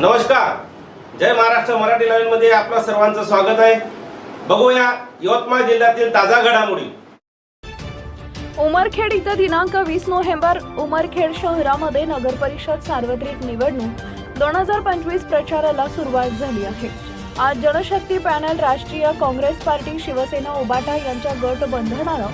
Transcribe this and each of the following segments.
जय महाराष्ट्र मराठी लाईव्हमध्ये आपलं सर्वांचं स्वागत आहे. बघूया यवतमाळ जिल्ह्यातील ताजा घडामोडी. उमरखेड इथं दिनांक वीस नोव्हेंबर उमरखेड शहरामध्ये नगर परिषद सार्वत्रिक निवडणूक. दोन हजार पंचवीस प्रचाराला सुरुवात झाली आहे. आज जनशक्ती पॅनल राष्ट्रीय काँग्रेस पार्टी शिवसेना उबाटा यांच्या गट बंधनानं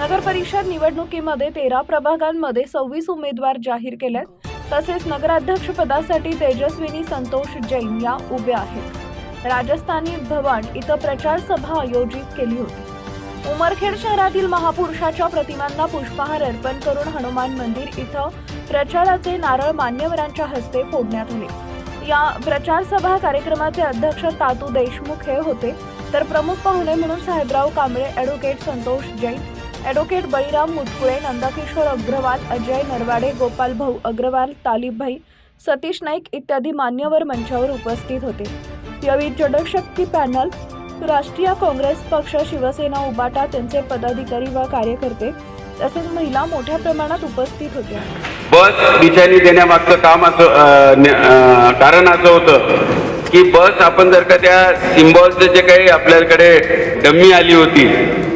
नगर परिषद निवडणुकीमध्ये तेरा प्रभागांमध्ये सव्वीस उमेदवार जाहीर केलेत. तसेच नगराध्यक्षपदासाठी तेजस्विनी संतोष जैन या उभ्या आहेत. राजस्थानी भवन इथं प्रचार सभा आयोजित केली होती. उमरखेड शहरातील महापुरुषाच्या प्रतिमांना पुष्पहार अर्पण करून हनुमान मंदिर इथं प्रचाराचे नारळ मान्यवरांच्या हस्ते फोडण्यात आले. या प्रचार सभा कार्यक्रमाचे अध्यक्ष तातू देशमुख हे होते. तर प्रमुख पाहुणे म्हणून साहेबराव कांबळे ॲडव्होकेट संतोष जैन. ॲडव्होकेट बळीराम मुटकुळे नंदकिशोर अग्रवाल अजय नरवाडे गोपाल भाऊ अग्रवाल तालिबभाई सतीश नाईक इत्यादी मान्यवर मंचावर उपस्थित होते. यावेळी जडशक्ती पॅनल राष्ट्रीय काँग्रेस पक्ष शिवसेना उबाटा त्यांचे पदाधिकारी व कार्यकर्ते तसेच महिला मोठ्या प्रमाणात उपस्थित होत्या. बस निशाणी देण्यामागचं काम असं कारण असं होतं. की बस आपण जर का त्या सिम्बॉलचं जे काही आपल्याकडे डम्मी आली होती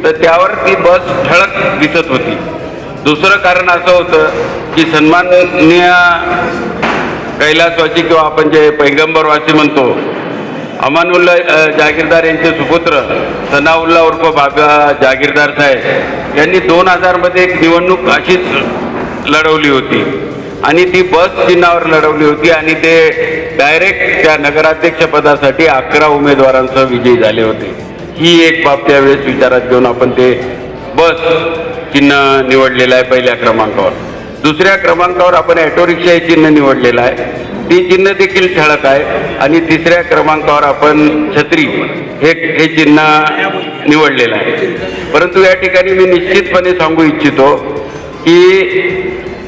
तर त्यावर ती बस ठळक दिसत होती. दुसरं कारण असं होतं की सन्माननीय कैलासवासी किंवा आपण जे पैगंबरवासी म्हणतो अमानुल्ला जागीरदार यांचे सुपुत्र सनाउल्ला उर्फ बाबा जागीरदार साहेब यांनी दोन हजारमध्ये एक निवडणूक अशीच लढवली होती. आणि ती बस चिन्हावर लढवली होती आणि ते डायरेक्ट त्या नगराध्यक्षपदासाठी अकरा उमेदवारांसह विजयी झाले होते. ही एक बाब त्यावेळेस विचारात घेऊन आपण ते बस चिन्ह निवडलेलं आहे पहिल्या क्रमांकावर. दुसऱ्या क्रमांकावर आपण ॲटो रिक्षा हे चिन्ह निवडलेलं आहे. ती चिन्ह देखील ठळक आहे आणि तिसऱ्या क्रमांकावर आपण छत्री हे हे चिन्ह निवडलेलं आहे. परंतु या ठिकाणी मी निश्चितपणे सांगू इच्छितो की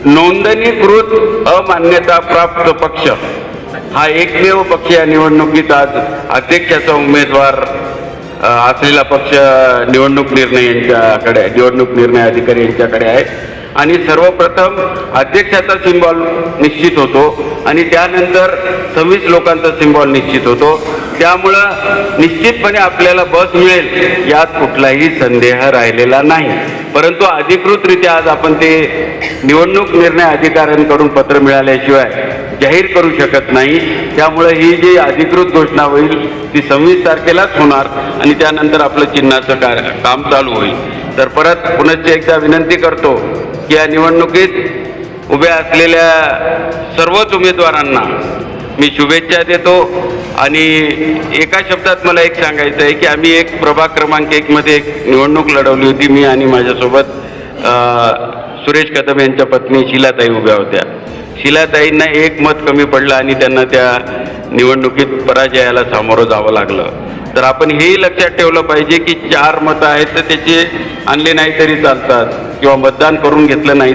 नोंदणीकृत अमान्यता प्राप्त पक्ष. हा एकमेव पक्ष या निवडणुकीत आज अध्यक्षाचा उमेदवार असलेला पक्ष निवडणूक निर्णय यांच्याकडे निवडणूक निर्णय अधिकारी यांच्याकडे आहे. आणि सर्वप्रथम अध्यक्षाचा सिम्बॉल निश्चित होतो आणि त्यानंतर सव्वीस लोकांचा सिम्बॉल निश्चित होतो. त्यामुळं निश्चितपणे आपल्याला बस मिळेल यात कुठलाही संदेह राहिलेला नाही. परंतु अधिकृतरित्या आज आपण ते निवडणूक निर्णय अधिकाऱ्यांकडून पत्र मिळाल्याशिवाय जाहीर करू शकत नाही. त्यामुळे ही जी अधिकृत घोषणा होईल ती सव्वीस तारखेलाच होणार आणि त्यानंतर आपलं चिन्हाचं कार काम चालू होईल. तर परत पुनश्च एकदा विनंती करतो की या निवडणुकीत उभ्या असलेल्या सर्वच उमेदवारांना मी शुभेच्छा देतो. आणि एका शब्दात मला एक सांगायचं आहे की आम्ही एक प्रभाग क्रमांक एकमध्ये एक निवडणूक लढवली होती मी आणि माझ्यासोबत सुरेश कदम यांच्या पत्नी शिलाताई उभ्या होत्या. शिलाताईंना एक मत कमी पडलं आणि त्यांना त्या निवडणुकीत पराजयाला सामोरं जावं लागलं. तर आपण हेही लक्षात ठेवलं पाहिजे की चार मतं आहेत तर त्याचे आणले नाही तरी चालतात किंवा मतदान करून घेतलं नाही